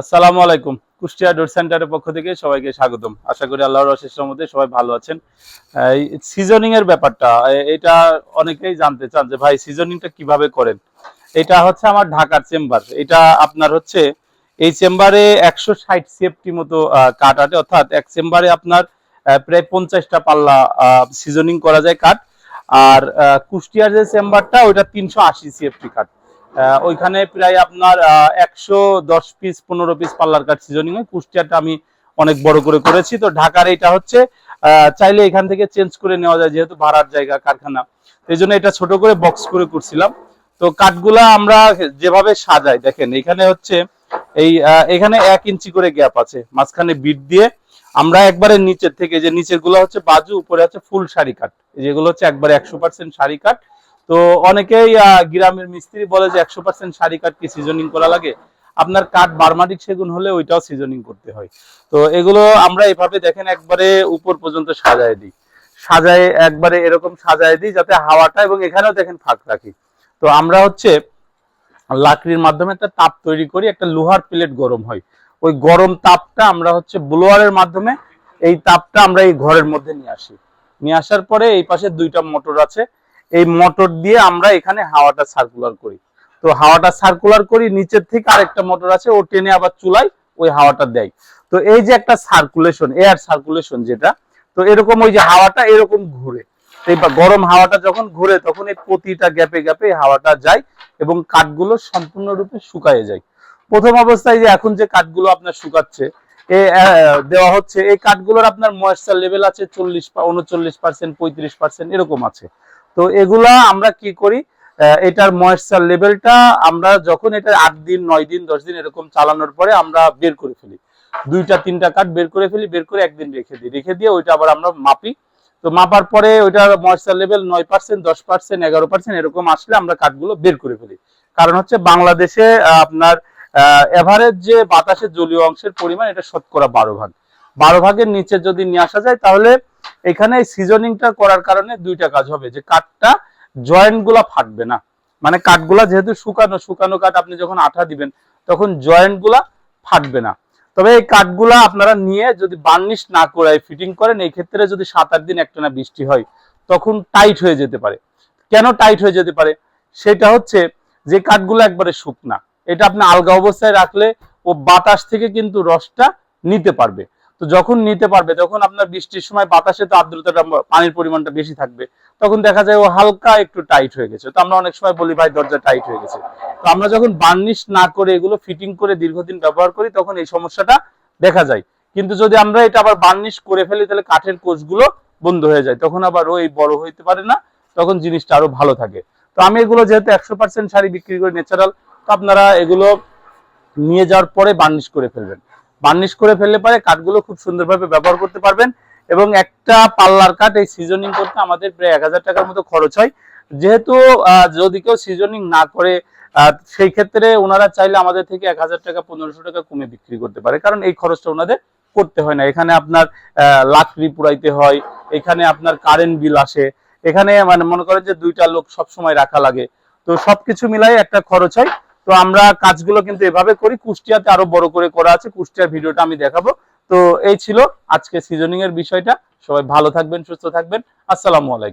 আসসালামু আলাইকুম। কুষ্টিয়া ডোর সেন্টারের পক্ষ থেকে সবাইকে স্বাগতম। আশা করি আল্লাহর অশেষ মধ্যে সবাই ভালো আছেন। সিজনিং এর ব্যাপারটা এটা অনেকেই জানতে চান যে ভাই সিজনিংটা কীভাবে করেন? এটা হচ্ছে আমার ঢাকার চেম্বার। এটা আপনার হচ্ছে এই চেম্বারে একশো ষাট সিএফটি মতো কাঠ আটে অর্থাৎ এক চেম্বারে আপনার প্রায় পঞ্চাশটা পাল্লা সিজনিং করা যায় কাঠ। আর কুষ্টিয়ার যে চেম্বারটা, ওইটা তিনশো আশি সিএফটি কাঠ। ওইখানে প্রায় আপনার একশো দশ পিস পনেরো পিস পাল্লার কাঠ সিজনিং হয়। কুষ্টিয়াটা আমি অনেক বড় করে করেছি। তো ঢাকার এটা হচ্ছে চাইলে এখান থেকে চেঞ্জ করে নেওয়া যায়, যেহেতু ভাড়ার জায়গা, কারখানা। এই জন্য এটা ছোট করে বক্স করে করছিলাম। তো কাঠগুলা আমরা যেভাবে সাজাই, দেখেন, এখানে হচ্ছে এই এখানে এক ইঞ্চি করে গ্যাপ আছে। মাঝখানে বিট দিয়ে আমরা একবারে নিচের থেকে, যে নিচেরগুলো হচ্ছে বাজু, উপরে হচ্ছে ফুল শাড়ি কাঠ। যেগুলো হচ্ছে একবারে একশো পার্সেন্ট শাড়ি কাঠ। তো অনেকেই গ্রামের মিস্ত্রি বলে যে একশো পার্সেন্ট শাড়ি কাঠ কি সিজনিং করা লাগে? আপনার কাঠ বারমাটিক সেগুন হলে ওইটাও সিজনিং করতে হয়। তো এগুলো আমরা এভাবে দেখেন একবারে উপর পর্যন্ত সাজায় দিই। সাজায়, একবারে এরকম সাজায় দিই যাতে হাওয়াটা এবং এখানেও দেখেন ফাঁক রাখি। তো আমরা হচ্ছে লাকড়ির মাধ্যমে একটা তাপ তৈরি করি, একটা লোহার প্লেট গরম হয়। ওই গরম তাপটা আমরা হচ্ছে ব্লোয়ারের মাধ্যমে এই তাপটা আমরা এই ঘরের মধ্যে নিয়ে আসি। নিয়ে আসার পরে এই পাশে দুইটা মোটর আছে। এই মোটর দিয়ে আমরা এখানে হাওয়াটা সার্কুলার করি। তো হাওয়াটা সার্কুলার করি, নিচের থেকে আরেকটা মোটর আছে, ও টেনে আবার চুলাই ওই হাওয়াটা দেয়। তো এই যে একটা সার্কুলেশন এয়ার সার্কুলেশন যেটা, তো এরকম ওই যে হাওয়াটা এরকম ঘুরে। গরম হাওয়াটা যখন ঘুরে, তখন এই প্রতিটা গ্যাপে গ্যাপে হাওয়াটা যায় এবং কাঠগুলো সম্পূর্ণরূপে শুকায় যায়। প্রথম অবস্থায় যে এখন যে কাঠগুলো আপনার শুকাচ্ছে দেওয়া হচ্ছে, এই কাঠগুলোর আপনার ময়েশ্চার লেভেল আছে চল্লিশ উনচল্লিশ পার্সেন্ট পঁয়ত্রিশ পার্সেন্ট এরকম আছে। তো এগুলা আমরা কি করি? এটার ময়েশ্চার লেভেলটা আমরা যখন এটা আট দিন, নয় দিন, দশ দিন এরকম চালানোর পরে আমরা বের করে ফেলি। দুইটা, তিনটা কাঠ বের করে ফেলি, বের করে একদিন রেখে দিই। রেখে দিয়ে ওইটা আবার আমরা মাপি। তো মাপার পরে ওইটার ময়েশ্চার লেভেল নয় পার্সেন্ট দশ পার্সেন্ট এগারো পার্সেন্ট এরকম আসলে আমরা কাঠগুলো বের করে ফেলি। কারণ হচ্ছে বাংলাদেশে আপনার এভারেজ যে বাতাসের জলীয় অংশের পরিমাণ এটা শতকরা বারো ভাগ। বারো ভাগের নিচে যদি নিয়ে আসা যায় তাহলে এখানে সিজনিংটা করার কারণে দুইটা কাজ হবে, যে কাঠটা জয়েন্টগুলা ফাটবে না। মানে কাঠগুলা যেহেতু শুকানো শুকানো কাঠ আপনি যখন আঠা দিবেন, তখন জয়েন্টগুলা ফাটবে না। তবে এই কাঠগুলা আপনারা নিয়ে যদি বার্নিশ না করে ফিটিং করেন, এই ক্ষেত্রে যদি সাত আট দিন একটানা বৃষ্টি হয়, তখন টাইট হয়ে যেতে পারে। কেন টাইট হয়ে যেতে পারে? সেটা হচ্ছে যে কাঠগুলো একবারে শুকনা। এটা আপনি আলগা অবস্থায় রাখলে ও বাতাস থেকে কিন্তু রসটা নিতে পারবে। তো যখন নিতে পারবে তখন আপনার বৃষ্টির সময় বাতাসে তো আর্দ্রতাটা পানির পরিমাণটা বেশি থাকবে, তখন দেখা যায় ও হালকা একটু টাইট হয়ে গেছে। তো আমরা অনেক সময় বলি, ভাই, দরজা টাইট হয়ে গেছে। তো আমরা যখন বার্নিশ না করে এগুলো ফিটিং করে দীর্ঘদিন ব্যবহার করি, তখন এই সমস্যাটা দেখা যায়। কিন্তু যদি আমরা এটা আবার বার্নিশ করে ফেলি, তাহলে কাঠের কোষগুলো বন্ধ হয়ে যায়। তখন আবার ওই বড় হইতে পারে না, তখন জিনিসটা আরও ভালো থাকে। তো আমি এগুলো যেহেতু একশো পার্সেন্ট শাড়ি বিক্রি করি ন্যাচারাল তো আপনারা এগুলো নিয়ে যাওয়ার পরে বার্নিশ করে ফেলবেন। বার্নিশ করে ফেললে পরে, কাঠগুলো খুব সুন্দরভাবে ব্যবহার করতে পারবেন। এবং একটা পাল্লার কাঠ এই সিজনিং করতে আমাদের প্রায় এক হাজার টাকার মতো খরচ হয়। যেহেতু যদি কেউ সিজনিং না করে সেই ক্ষেত্রে ওনারা চাইলে আমাদের থেকে এক হাজার টাকা, পনেরোশো টাকা কমে বিক্রি করতে পারে। কারণ এই খরচটা ওনাদের করতে হয় না। এখানে আপনার লাকড়ি পুরাইতে হয়, এখানে আপনার কারেন্ট বিল আসে। এখানে মানে মনে করেন যে দুইটা লোক সব সময় রাখা লাগে। তো সবকিছু মিলাই একটা খরচ হয়। তো আমরা কাজগুলো কিন্তু এভাবে করি। কুষ্টিয়াতে আরও বড় করে করা আছে। কুষ্টিয়ার ভিডিওটা আমি দেখাবো। তো এই ছিল আজকে সিজনিং এর বিষয়টা। সবাই ভালো থাকবেন, সুস্থ থাকবেন। আসসালামু আলাইকুম।